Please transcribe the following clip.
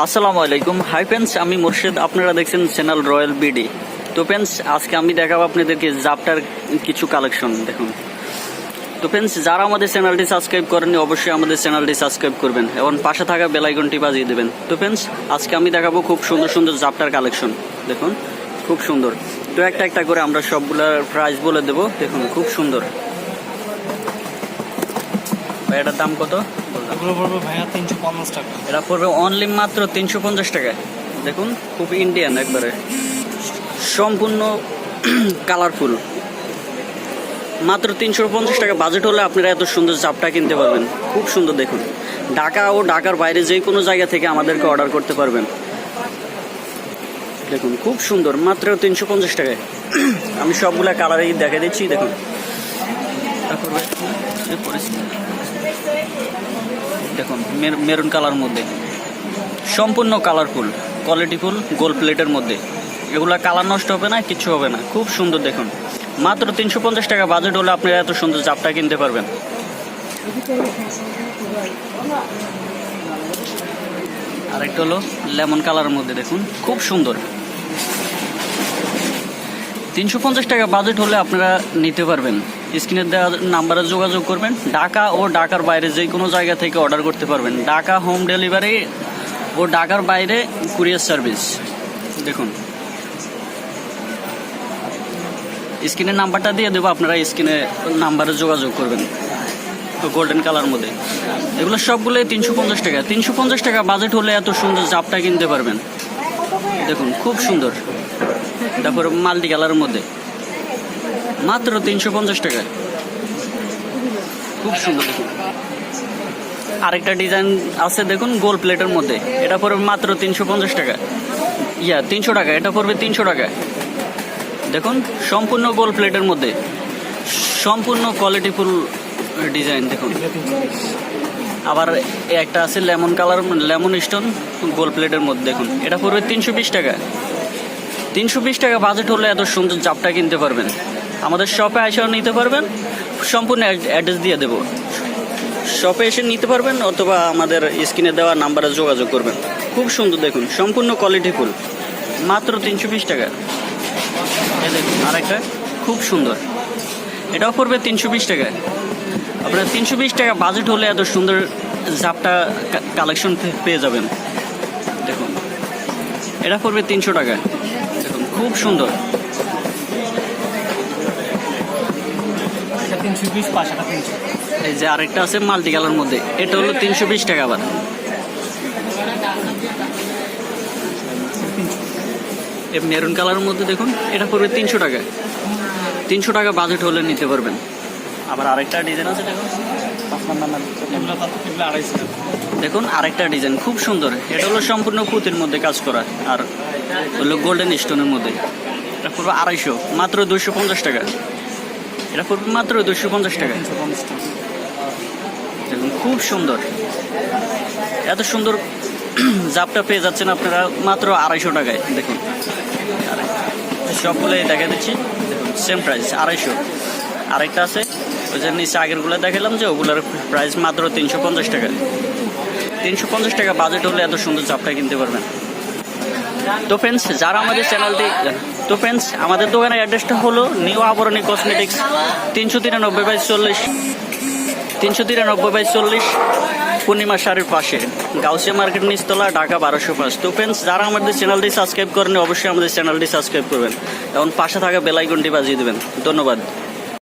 আসসালামু আলাইকুম। Hi friends আমি মুর্শিদ। আপনারা দেখছেন চ্যানেল রয়্যাল বিডি। তো ফ্রেন্ডস আজকে আমি দেখাবো আপনাদেরকে জাপটার কিছু কালেকশন দেখুন। তো ফ্রেন্ডস যারা আমাদের চ্যানেলটি সাবস্ক্রাইব করেননি, অবশ্যই আমাদের চ্যানেলটি সাবস্ক্রাইব করবেন এবং পাশে থাকা বেলাইকনটি বাজিয়ে দেবেন। তো ফ্রেন্ডস আজকে আমি দেখাবো খুব সুন্দর সুন্দর জাপটার কালেকশন দেখুন, খুব সুন্দর। তো একটা একটা করে আমরা সবগুলোর প্রাইস বলে দেবো। দেখুন, খুব সুন্দর। এটার দাম কত? এগুলো পড়বে ভাইয়া তিনশো পঞ্চাশ টাকা। এটা পড়বে অনলি মাত্র তিনশো পঞ্চাশ টাকা। দেখুন, খুব ইন্ডিয়ান একবারে। সম্পূর্ণ কালারফুল মাত্র তিনশো পঞ্চাশ টাকা বাজেট হলে আপনারা এত সুন্দর চাপটা কিনতে পারবেন। খুব সুন্দর দেখুন। ঢাকা ও ঢাকার বাইরে যে কোনো জায়গা থেকে আমাদেরকে অর্ডার করতে পারবেন। দেখুন, খুব সুন্দর। মাত্র তিনশো পঞ্চাশ টাকায়। আমি সবগুলা কালারই দেখে দিচ্ছি, দেখুন। পরিস্থিতি। দেখুন মেরুন কালার মধ্যে। সম্পূর্ণ কালারফুল কোয়ালিটিফুল গোল প্লেটের মধ্যে। এগুলো কালার নষ্ট হবে না, কিছু হবে না। খুব সুন্দর দেখুন। মাত্র তিনশো পঞ্চাশ টাকা বাজেট হলে আপনারা এত সুন্দর চাপটা কিনতে পারবেন। আরেকটা হলো লেমন কালারের মধ্যে, দেখুন। খুব সুন্দর। তিনশো পঞ্চাশ টাকা বাজেট হলে আপনারা নিতে পারবেন। স্ক্রিনের দেওয়া নাম্বারে যোগাযোগ করবেন। ঢাকা ও ঢাকার বাইরে যে কোনো জায়গা থেকে অর্ডার করতে পারবেন। ঢাকা হোম ডেলিভারি ও ঢাকার বাইরে কুরিয়ার সার্ভিস। দেখুন। স্ক্রিনের নাম্বারটা দিয়ে দেবো, আপনারা স্ক্রিনে নাম্বারে যোগাযোগ করবেন। তো গোল্ডেন কালার মধ্যে। এগুলো সবগুলোই তিনশো পঞ্চাশ টাকা। তিনশো পঞ্চাশ টাকা বাজেট হলে এত সুন্দর জাপটা কিনতে পারবেন। দেখুন, খুব সুন্দর। তারপর মাল্টি কালারের মধ্যে। মাত্র তিনশো পঞ্চাশ টাকা। খুব সুন্দর। আরেকটা ডিজাইন আছে দেখুন, গোল প্লেটের মধ্যে। এটা পড়বে মাত্র তিনশো পঞ্চাশ টাকা। ইয়া, তিনশো টাকা, এটা পড়বে তিনশো টাকা। দেখুন, সম্পূর্ণ গোল প্লেটের মধ্যে। সম্পূর্ণ কোয়ালিটিফুল ডিজাইন, দেখুন। আবার একটা আছে লেমন কালার, লেমন স্টোন, গোল প্লেটের মধ্যে, দেখুন। এটা পড়বে তিনশো বিশ টাকা। তিনশো বিশ টাকা বাজেট হলে এত সুন্দর চাপটা কিনতে পারবেন। আমাদের শপে এসেও নিতে পারবেন। সম্পূর্ণ অ্যাড্রেস দিয়ে দেবো। শপে এসে নিতে পারবেন অথবা আমাদের স্ক্রিনে দেওয়া নাম্বারে যোগাযোগ করবেন। খুব সুন্দর দেখুন, সম্পূর্ণ কোয়ালিটিফুল মাত্র তিনশো বিশ টাকা। আরেকটা। খুব সুন্দর। এটাও পড়বে তিনশো বিশ টাকা। আপনার তিনশো বিশ টাকা বাজেট হলে এত সুন্দর জাপটা কালেকশন পেয়ে যাবেন। দেখুন, এটা পড়বে তিনশো টাকা। দেখুন, খুব সুন্দর। তিনশো পাঁচ এটা তিনশো। এই যে আরেকটা আছে মাল্টি কালার মধ্যে। এটা হলো তিনশো বিশ টাকা আবার মেরুন কালারের মধ্যে দেখুন এটা পড়বে তিনশো টাকা। তিনশো টাকা বাজেট হলে নিতে পারবেন। আবার আরেকটা ডিজাইন আছে দেখুন। আরেকটা ডিজাইন খুব সুন্দর। এটা হলো সম্পূর্ণ পুঁতির মধ্যে কাজ করা। আর হলো গোল্ডেন স্টোনের মধ্যে। এটা পড়বে আড়াইশো মাত্র দুশো পঞ্চাশ টাকা। এটা পড়বে মাত্র দুশো পঞ্চাশ টাকা। দেখুন, খুব সুন্দর। এত সুন্দর জাপটা পেয়ে যাচ্ছেন আপনারা মাত্র আড়াইশো টাকায়। দেখুন সবগুলো দেখা দিচ্ছি। সেম প্রাইস আড়াইশো। আরেকটা আছে, ওই যে নিচে আগেরগুলো দেখালাম যে, ওগুলোর প্রাইস মাত্র তিনশো পঞ্চাশ টাকা। তিনশো পঞ্চাশ টাকা বাজেট হলে এত সুন্দর চাপটা কিনতে পারবেন। তো ফ্রেন্ডস যারা আমাদের চ্যানেলটি তো ফ্রেন্ডস আমাদের দোকানের অ্যাড্রেসটা হলো নিউ আবরণী কসমেটিক্স তিনশো তিরানব্বই বাই চল্লিশ, তিনশো তিরানব্বই বাই চল্লিশ, পূর্ণিমা সারের পাশে, গাউসিয়া মার্কেট নিচতলা, ঢাকা বারোশো পাঁচ। তো ফ্রেন্ডস যারা আমাদের চ্যানেলটি সাবস্ক্রাইব করেন অবশ্যই আমাদের চ্যানেলটি সাবস্ক্রাইব করবেন। এবং পাশে থাকা বেলাইকনটি বাজিয়ে দেবেন। ধন্যবাদ।